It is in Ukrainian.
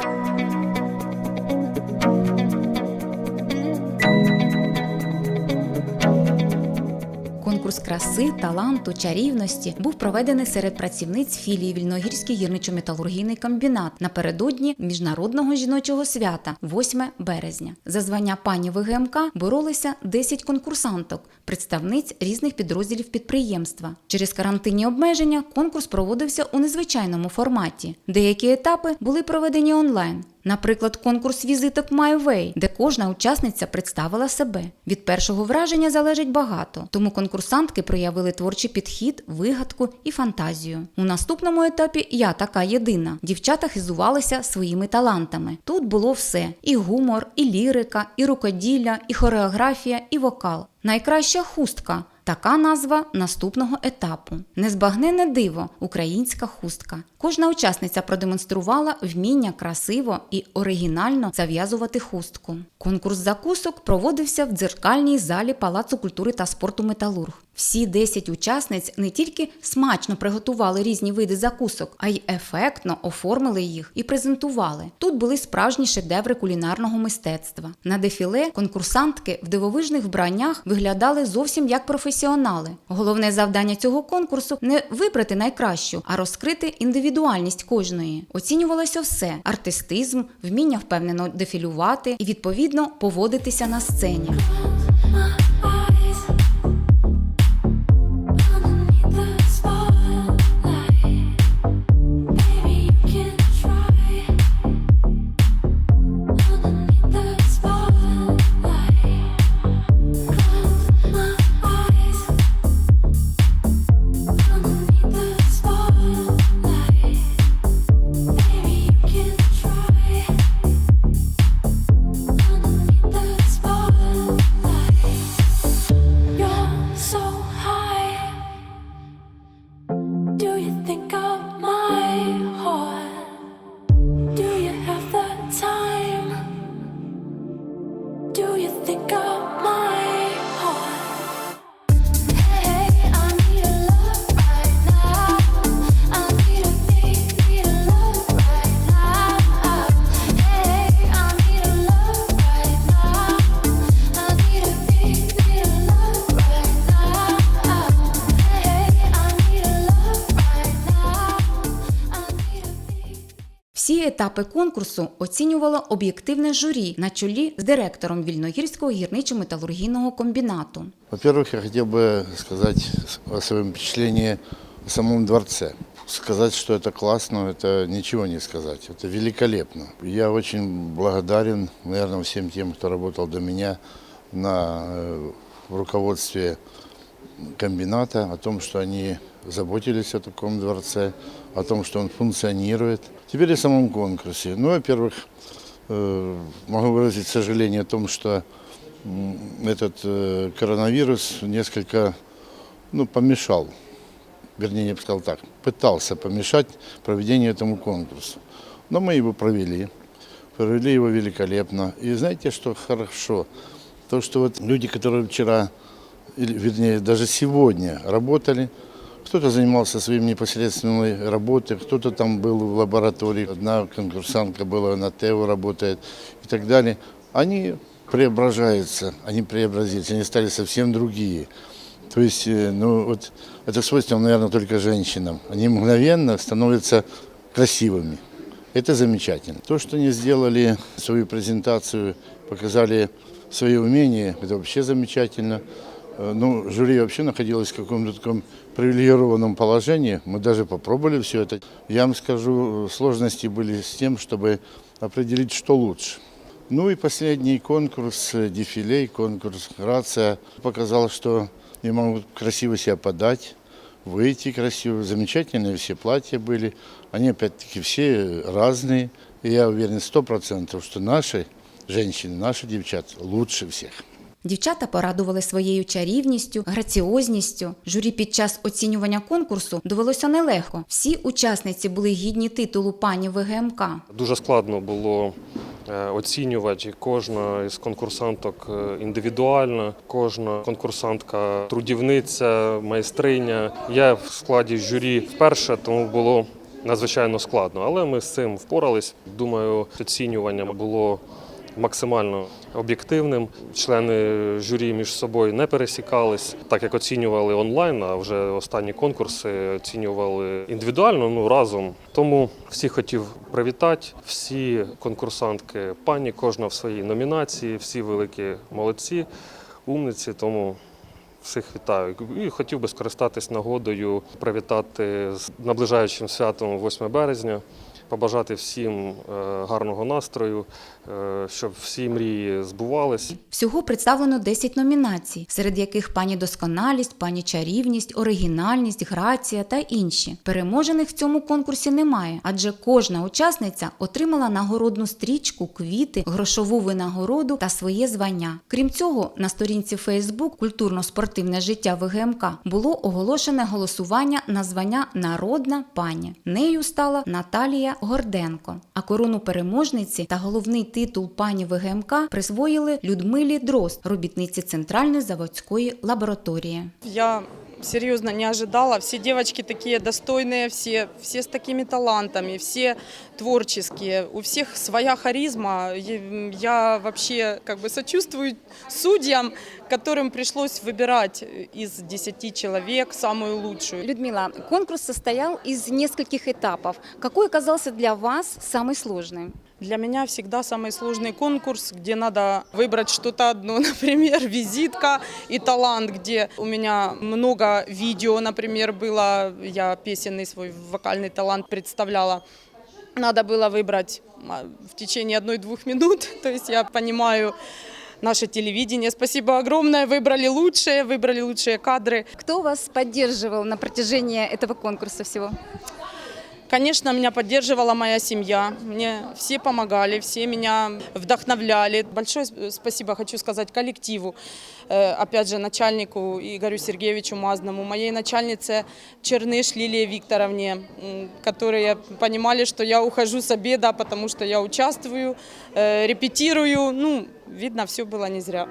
Конкурс краси, таланту, чарівності був проведений серед працівниць філії Вільногірський гірничо-металургійний комбінат напередодні міжнародного жіночого свята, 8 березня. За звання пані ВГМК боролися 10 конкурсанток, представниць різних підрозділів підприємства. Через карантинні обмеження конкурс проводився у незвичайному форматі. Деякі етапи були проведені онлайн. Наприклад, конкурс візиток My Way, де кожна учасниця представила себе. Від першого враження залежить багато, тому конкурсантки проявили творчий підхід, вигадку і фантазію. У наступному етапі я така єдина. Дівчата хизувалися своїми талантами. Тут було все: і гумор, і лірика, і рукоділля, і хореографія, і вокал. Найкраща хустка. Така назва наступного етапу. Незбагненне диво українська хустка. Кожна учасниця продемонструвала вміння красиво і оригінально зав'язувати хустку. Конкурс закусок проводився в дзеркальній залі Палацу культури та спорту Металург. Всі 10 учасниць не тільки смачно приготували різні види закусок, а й ефектно оформили їх і презентували. Тут були справжні шедеври кулінарного мистецтва. На дефіле конкурсантки в дивовижних вбраннях виглядали зовсім як професіонали. Головне завдання цього конкурсу не вибрати найкращу, а розкрити індивідуальність кожної. Оцінювалося все: артистизм, вміння впевнено дефілювати і відповідно поводитися на сцені. етапи конкурсу оцінювало об'єктивне журі на чолі з директором Вільногірського гірничо-металургійного комбінату. Во-первых, я хотел бы сказать о своем впечатлении о самом дворце. Сказать, что это классно, это ничего не сказать. Это великолепно. Я очень благодарен, наверное, всем тем, кто работал до меня на э, в руководстве комбината, о том, что они заботились о таком дворце, о том, что он функционирует. Теперь о самом конкурсе. Ну, во-первых, э, могу выразить сожаление о том, что этот э, коронавирус несколько ну, помешал, вернее, я бы сказал так, пытался помешать проведению этому конкурсу. Но мы его провели, провели его великолепно. И знаете, что хорошо? То, что вот люди, которые вчера, вернее, даже сегодня работали, кто-то занимался своей непосредственной работой, кто-то там был в лаборатории, одна конкурсантка была на ТЭО работает и так далее. Они преображаются, они преобразились, они стали совсем другие. То есть, э, ну вот, это свойственно, наверное, только женщинам. Они мгновенно становятся красивыми. Это замечательно. То, что они сделали свою презентацию, показали свои умения, это вообще замечательно. Э, Ну, жюри вообще находилось в каком-то таком привилегированном положении. Мы даже попробовали все это. Я вам скажу, э, сложности были с тем, чтобы определить, что лучше. Ну и последний конкурс э, дефиле, конкурс Грация показал, что я могу красиво себя подать, выйти красиво. Замечательные все платья были. Они опять-таки все разные. И я уверен сто процентов, что наши женщины, наши девчата лучше всех. Дівчата порадували своєю чарівністю, граціозністю. Журі під час оцінювання конкурсу довелося нелегко. Всі учасниці були гідні титулу пані ВГМК. Дуже складно було е, оцінювати. Кожна із конкурсанток е, індивідуальна, кожна конкурсантка трудівниця, майстриня. Я в складі журі вперше, тому було надзвичайно складно, але ми з цим впорались. Думаю, оцінювання було максимально об'єктивним. Члени журі між собою не пересікались, так як оцінювали онлайн, а вже останні конкурси оцінювали індивідуально, ну разом. Тому всіх хотів привітати, всі конкурсантки пані, кожна в своїй номінації, всі великі молодці, умниці. Тому всіх вітаю. І хотів би скористатись нагодою, привітати з наближаючим святом 8 березня, побажати всім е, гарного настрою, е, щоб всі мрії збувались. Всього представлено 10 номінацій, серед яких пані досконалість, пані чарівність, оригінальність, грація та інші. Переможених в цьому конкурсі немає, адже кожна учасниця отримала нагородну стрічку, квіти, грошову винагороду та своє звання. Крім цього, на сторінці Facebook Культурно-спортивне життя ВГМК було оголошене голосування на звання Народна пані. Нею стала Наталія Горденко. А корону переможниці та головний титул пані ВГМК присвоїли Людмилі Дрозд, робітниці Центральної заводської лабораторії. Я серьезно не ожидала. Все девочки такие достойные, все, все с такими талантами, все творческие. У всех своя харизма. Я вообще как бы сочувствую судьям, которым пришлось выбирать из 10 человек самую лучшую. Людмила, конкурс состоял из нескольких этапов. Какой оказался для вас самый сложный? Для меня всегда самый сложный конкурс, где надо выбрать что-то одно, например, визитка и талант, где у меня много видео, например, было, я песенный свой вокальный талант представляла. Надо было выбрать а, в течение одной-двух минут, то есть я понимаю наше телевидение. Спасибо огромное, выбрали лучшие, выбрали лучшие кадры. Кто вас поддерживал на протяжении этого конкурса всего? Конечно, меня поддерживала моя семья. Мне все помогали, все меня вдохновляли. Большое с- спасибо хочу сказать коллективу, э, опять же, начальнику Игорю Сергеевичу Мазному, моей начальнице Черныш Лилии Викторовне, м, которые понимали, что я ухожу с обеда, потому что я участвую, э, репетирую. Ну, видно, все было не зря.